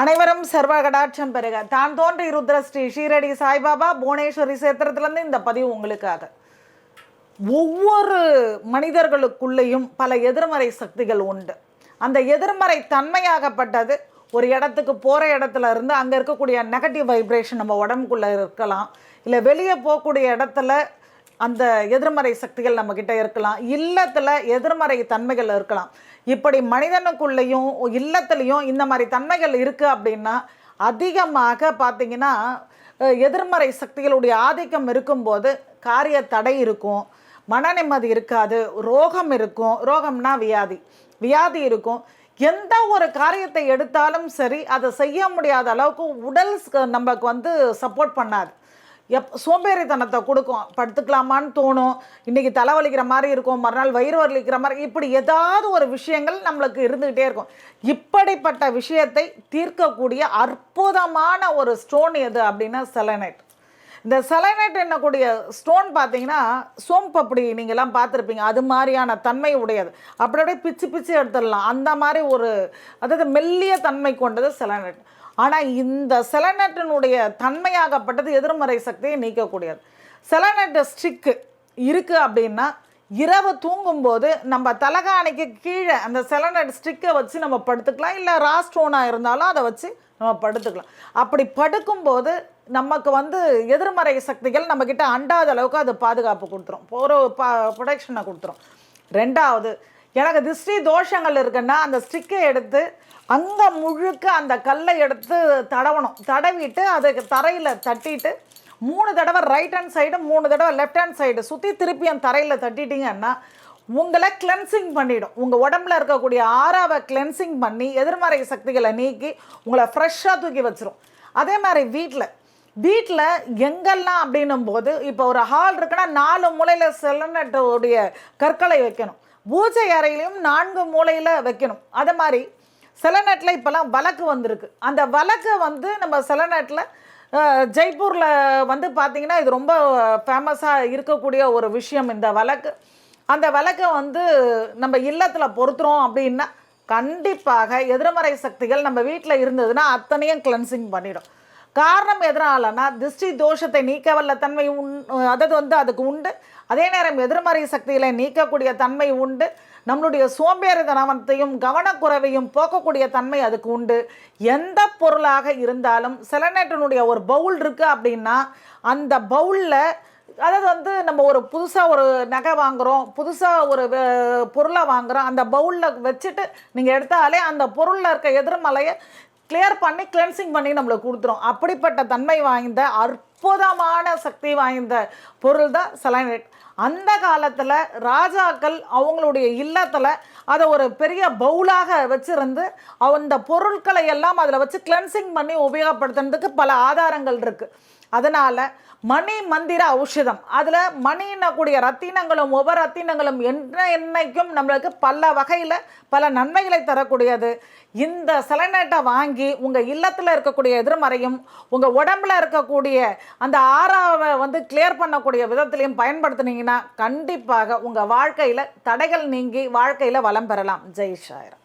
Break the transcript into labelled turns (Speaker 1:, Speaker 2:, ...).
Speaker 1: அனைவரும் சர்வ கடாட்சம் பெறுக. தான் தோன்றி ருத்ர ஸ்ரீ ஷீரடி சாய்பாபா புவனேஸ்வரி சேத்திரத்திலேருந்து இந்த பதிவு உங்களுக்காக. ஒவ்வொரு மனிதர்களுக்குள்ளேயும் பல எதிர்மறை சக்திகள் உண்டு. அந்த எதிர்மறை தன்மையாகப்பட்டது ஒரு இடத்துக்கு போகிற இடத்துல இருந்து அங்கே இருக்கக்கூடிய நெகட்டிவ் வைப்ரேஷன் நம்ம உடம்புக்குள்ளே இருக்கலாம். இல்லை வெளியே போகக்கூடிய இடத்துல அந்த எதிர்மறை சக்திகள் நம்மக்கிட்ட இருக்கலாம். இல்லத்தில் எதிர்மறை தன்மைகள் இருக்கலாம். இப்படி மனிதனுக்குள்ளேயும் இல்லத்துலேயும் இந்த மாதிரி தன்மைகள் இருக்குது அப்படின்னா அதிகமாக பார்த்தீங்கன்னா எதிர்மறை சக்திகளுடைய ஆதிக்கம் இருக்கும்போது காரிய தடை இருக்கும். மன நிம்மதி இருக்காது ரோகம் இருக்கும். ரோகம்னா வியாதி. வியாதி இருக்கும். எந்த ஒரு காரியத்தை எடுத்தாலும் சரி அதை செய்ய முடியாத அளவுக்கு உடல் நமக்கு வந்து சப்போர்ட் பண்ணாது. எப் சோம்பேறித்தனத்தை கொடுக்கும். படுத்துக்கலாமான்னு தோணும். இன்றைக்கி தலைவலிக்கிற மாதிரி இருக்கும். மறுநாள் வயிறு வலிக்கிற மாதிரி இப்படி ஏதாவது ஒரு விஷயங்கள் நம்மளுக்கு இருந்துக்கிட்டே இருக்கும். இப்படிப்பட்ட விஷயத்தை தீர்க்கக்கூடிய அற்புதமான ஒரு ஸ்டோன் எது அப்படின்னா செலனைட் இந்த செலனைட் என்னக்கூடிய ஸ்டோன் பார்த்தீங்கன்னா சோம்பப்படி நீங்கள்லாம் பார்த்துருப்பீங்க. அது மாதிரியான தன்மை உடையது. அப்படி அப்படியே பிச்சு பிச்சு எடுத்துடலாம். அந்த மாதிரி ஒரு அதாவது மெல்லிய தன்மை கொண்டது செலனைட் ஆனால் இந்த செலனட்டினுடைய தன்மையாகப்பட்டது எதிர்மறை சக்தியை நீக்கக்கூடியது. செலனைட் ஸ்டிக்கு இருக்குது அப்படின்னா இரவு தூங்கும்போது நம்ம தலகாணிக்கு கீழே அந்த செலனைட் ஸ்டிக்கை வச்சு நம்ம படுத்துக்கலாம். இல்லை ரா ஸ்டோனாக இருந்தாலும் அதை வச்சு நம்ம படுத்துக்கலாம். அப்படி படுக்கும்போது நமக்கு வந்து எதிர்மறை சக்திகள் நம்மக்கிட்ட அண்டாத அளவுக்கு அது பாதுகாப்பு கொடுத்துரும். ஒரு ப ப்ரொடெக்ஷனை கொடுத்துரும். ரெண்டாவது எனக்கு திருஷ்டி தோஷங்கள் இருக்குன்னா அந்த ஸ்டிக்கை எடுத்து அங்கே முழுக்க அந்த கல்லை எடுத்து தடவணும். தடவிட்டு அதுக்கு தரையில் தட்டிட்டு மூணு தடவை ரைட் ஹேண்ட் சைடு மூணு தடவை லெஃப்ட் ஹேண்ட் சைடு சுற்றி திருப்பி அந்த தரையில் தட்டிட்டீங்கன்னா உங்களை கிளென்சிங் பண்ணிவிடும் உங்கள் உடம்புல இருக்கக்கூடிய ஆறாவை கிளென்சிங் பண்ணி எதிர்மறை சக்திகளை நீக்கி உங்களை ஃப்ரெஷ்ஷாக தூக்கி வச்சிரும். அதே மாதிரி வீட்டில் வீட்டில் எங்கெல்லாம் அப்படின்னும் போது இப்போ ஒரு ஹால் இருக்குன்னா நாலு மூலையில் செலனட்டோடைய கற்களை வைக்கணும். பூஜை அறையிலையும் நான்கு மூலையில் வைக்கணும். அதை மாதிரி சில நேரத்தில் இப்போல்லாம் வழக்கு வந்திருக்கு. அந்த வழக்கை வந்து நம்ம சில நேரத்தில் ஜெய்ப்பூரில் வந்து பார்த்திங்கன்னா இது ரொம்ப ஃபேமஸாக இருக்கக்கூடிய ஒரு விஷயம் இந்த வழக்கு. அந்த வழக்கை வந்து நம்ம இல்லத்தில் பொறுத்துறோம் அப்படின்னா கண்டிப்பாக எதிர்மறை சக்திகள் நம்ம வீட்டில் இருந்ததுன்னா அத்தனையும் கிளென்சிங் பண்ணிடும். காரணம் எதனாலனா திருஷ்டி தோஷத்தை நீக்க வல்ல தன்மை உண் அதாவது வந்து அதுக்கு உண்டு. அதே நேரம் எதிர்மறை சக்திகளை நீக்கக்கூடிய தன்மை உண்டு. நம்மளுடைய சோம்பேறித்தனத்தையும் கவனக்குறைவையும் போக்கக்கூடிய தன்மை அதுக்கு உண்டு. எந்த பொருளாக இருந்தாலும் செலநேட்டனுடைய ஒரு பவுல் இருக்குது அப்படின்னா அந்த பவுலில் அதாவது வந்து நம்ம ஒரு புதுசாக ஒரு நகை வாங்குகிறோம் புதுசாக ஒரு பொருளை வாங்குகிறோம் அந்த பவுலில் வச்சுட்டு நீங்கள் எடுத்தாலே அந்த பொருளில் இருக்க எதிர்மலையை கிளியர் பண்ணி கிளென்சிங் பண்ணி நம்மளுக்கு கொடுத்துரும். அப்படிப்பட்ட தன்மை வாய்ந்த அற்புதமான சக்தி வாய்ந்த பொருள் தான் செலனைட் அந்த காலத்தில் ராஜாக்கள் அவங்களுடைய இல்லத்தில் அதை ஒரு பெரிய பவுலாக வச்சுருந்து அந்த பொருட்களை எல்லாம் அதில் வச்சு கிளென்சிங் பண்ணி உபயோகப்படுத்துறதுக்கு பல ஆதாரங்கள் இருக்குது அதனால் மணி மந்திர ஔஷதம். அதில் மணினக்கூடிய ரத்தினங்களும் ஒவ்வொரு ரத்தினங்களும் என்ன என்னைக்கும் நம்மளுக்கு பல வகையில் பல நன்மைகளை தரக்கூடியது. இந்த செலனேட்டை வாங்கி உங்கள் இல்லத்தில் இருக்கக்கூடிய எதிர்மறையும் உங்கள் உடம்பில் இருக்கக்கூடிய அந்த ஆறாவை வந்து கிளியர் பண்ணக்கூடிய விதத்திலையும் பயன்படுத்துனீங்கன்னா கண்டிப்பாக உங்கள் வாழ்க்கையில் தடைகள் நீங்கி வாழ்க்கையில் வளம் பெறலாம். ஜெய் ஷாயிரம்